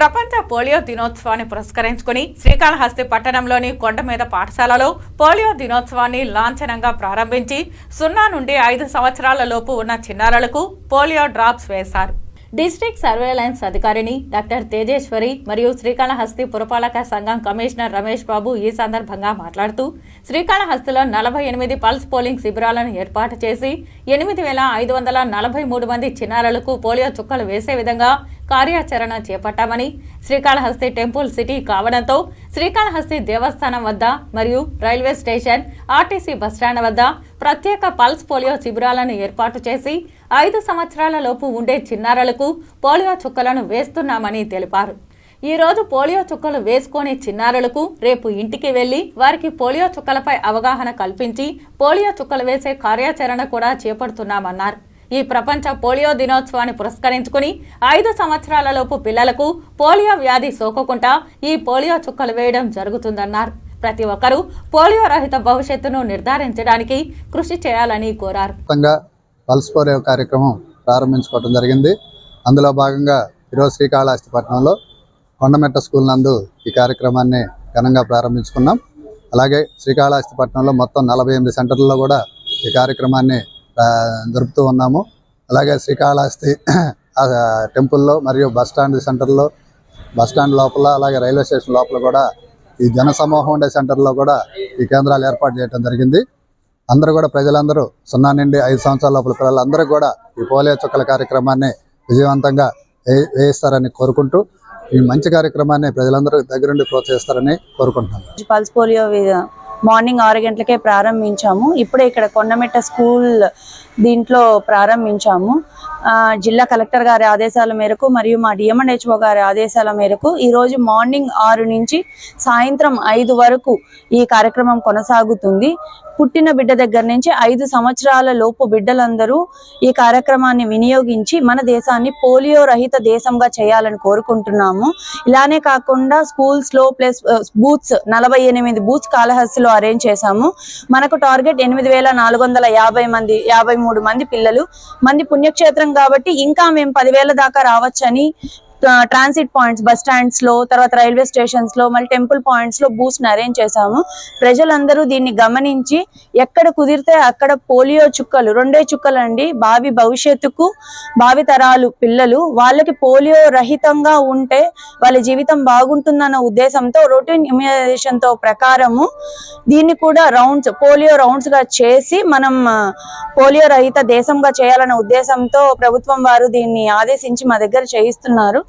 ప్రపంచ పోలియో దినోత్సవాన్ని పురస్కరించుకుని శ్రీకాళహస్తి పట్టణంలోని కొండ మీద పాఠశాలలో పోలియో దినోత్సవాన్ని లాంఛనంగా ప్రారంభించి సున్నా నుండి ఐదు సంవత్సరాల లోపు ఉన్న చిన్నారులకు పోలియో డ్రాప్స్ వేశారు. డిస్ట్రిక్ట్ సర్వేలెన్స్ అధికారిని డాక్టర్ తేజేశ్వరి మరియు శ్రీకాళహస్తి పురపాలక సంఘం కమిషనర్ రమేష్ బాబు ఈ సందర్భంగా మాట్లాడుతూ శ్రీకాళహస్తిలో నలభై ఎనిమిది పల్స్ పోలింగ్ శిబిరాలను ఏర్పాటు చేసి ఎనిమిది వేల ఐదు వందల నలభై మూడు మంది చిన్నారులకు పోలియో చుక్కలు వేసే విధంగా కార్యాచరణ చేపట్టామని శ్రీకాళహస్తి టెంపుల్ సిటీ కావడంతో శ్రీకాళహస్తి దేవస్థానం వద్ద మరియు రైల్వే స్టేషన్ ఆర్టీసీ బస్టాండ్ వద్ద ప్రత్యేక పల్స్ పోలియో శిబిరాలను ఏర్పాటు చేసి ఐదు సంవత్సరాల లోపు ఉండే చిన్నారులకు పోలియో చుక్కలను వేస్తున్నామని తెలిపారు. ఈ రోజు పోలియో చుక్కలు వేసుకొని చిన్నారులకు రేపు ఇంటికి వెళ్ళి వారికి పోలియో చుక్కలపై అవగాహన కల్పించి పోలియో చుక్కలు వేసే కార్యాచరణ కూడా చేపడుతున్నామన్నారు. ఈ ప్రపంచ పోలియో దినోత్సవాన్ని పురస్కరించుకుని ఐదు సంవత్సరాలలోపు పిల్లలకు పోలియో వ్యాధి సోకకుండా ఈ పోలియో చుక్కలు వేయడం జరుగుతుందన్నారు. ప్రతి ఒక్కరూ పోలియో రహిత భవిష్యత్తును నిర్ధారించడానికి కృషి చేయాలని కోరారు. పల్స్ పోలియో కార్యక్రమం ప్రారంభించుకోవడం జరిగింది. అందులో భాగంగా ఈరోజు శ్రీకాళహస్తిపట్నంలో కొండమెట్ట స్కూల్ నందు ఈ కార్యక్రమాన్ని ఘనంగా ప్రారంభించుకున్నాం. అలాగే శ్రీకాళహస్తిపట్నంలో మొత్తం నలభై ఎనిమిది సెంటర్లలో కూడా ఈ కార్యక్రమాన్ని జరుపుతూ ఉన్నాము. అలాగే శ్రీకాళహస్తి ఆ, టెంపుల్లో మరియు బస్ స్టాండ్ సెంటర్లో బస్ స్టాండ్ లోపల అలాగే రైల్వే స్టేషన్ లోపల కూడా ఈ జన సమూహం ఉండే సెంటర్లో కూడా ఈ కేంద్రాలు ఏర్పాటు చేయడం జరిగింది. అందరూ కూడా ప్రజలందరూ సున్నా నుండి ఐదు సంవత్సరాల లోపల పిల్లలందరూ కూడా ఈ పోలియో చుక్కల కార్యక్రమాన్ని విజయవంతంగా వేయిస్తారని కోరుకుంటూ ఈ మంచి కార్యక్రమాన్ని ప్రజలందరూ దగ్గరుండి ప్రోత్సహిస్తారని కోరుకుంటున్నాను. పల్స్ పోలియో మార్నింగ్ ఆరు గంటలకే ప్రారంభించాము. ఇప్పుడే ఇక్కడ కొండమెట్ట స్కూల్ దీంట్లో ప్రారంభించాము. జిల్లా కలెక్టర్ గారి ఆదేశాల మేరకు మరియు మా డిఎంఎన్హెచ్ఓ గారి ఆదేశాల మేరకు ఈరోజు మార్నింగ్ ఆరు నుంచి సాయంత్రం ఐదు వరకు ఈ కార్యక్రమం కొనసాగుతుంది. పుట్టిన బిడ్డ దగ్గర నుంచి ఐదు సంవత్సరాల లోపు బిడ్డలందరూ ఈ కార్యక్రమాన్ని వినియోగించి మన దేశాన్ని పోలియో రహిత దేశంగా చేయాలని కోరుకుంటున్నాము. ఇలానే కాకుండా స్కూల్స్లో ప్లస్ బూత్స్ నలభై ఎనిమిది బూత్స్ కాళహస్తిలో అరేంజ్ చేశాము. మనకు టార్గెట్ ఎనిమిది వేల నాలుగు వందల యాభై మంది యాభై మూడు మంది పిల్లలు. మంది పుణ్యక్షేత్రం కాబట్టి ఇంకా మేము పదివేల దాకా రావచ్చని ట్రాన్సిట్ పాయింట్స్ బస్ స్టాండ్స్లో తర్వాత రైల్వే స్టేషన్స్లో మళ్ళీ టెంపుల్ పాయింట్స్లో బూస్ట్ అరేంజ్ చేశాము. ప్రజలందరూ దీన్ని గమనించి ఎక్కడ కుదిరితే అక్కడ పోలియో చుక్కలు రెండే చుక్కలు అండి భావి భవిష్యత్తుకు భావి తరాలు పిల్లలు వాళ్ళకి పోలియో రహితంగా ఉంటే వాళ్ళ జీవితం బాగుంటుందన్న ఉద్దేశంతో రొటీన్ ఇమ్యునైజేషన్తో ప్రకారము దీన్ని కూడా రౌండ్స్ పోలియో రౌండ్స్గా చేసి మనం పోలియో రహిత దేశంగా చేయాలన్న ఉద్దేశంతో ప్రభుత్వం వారు దీన్ని ఆదేశించి మా దగ్గర చేయిస్తున్నారు.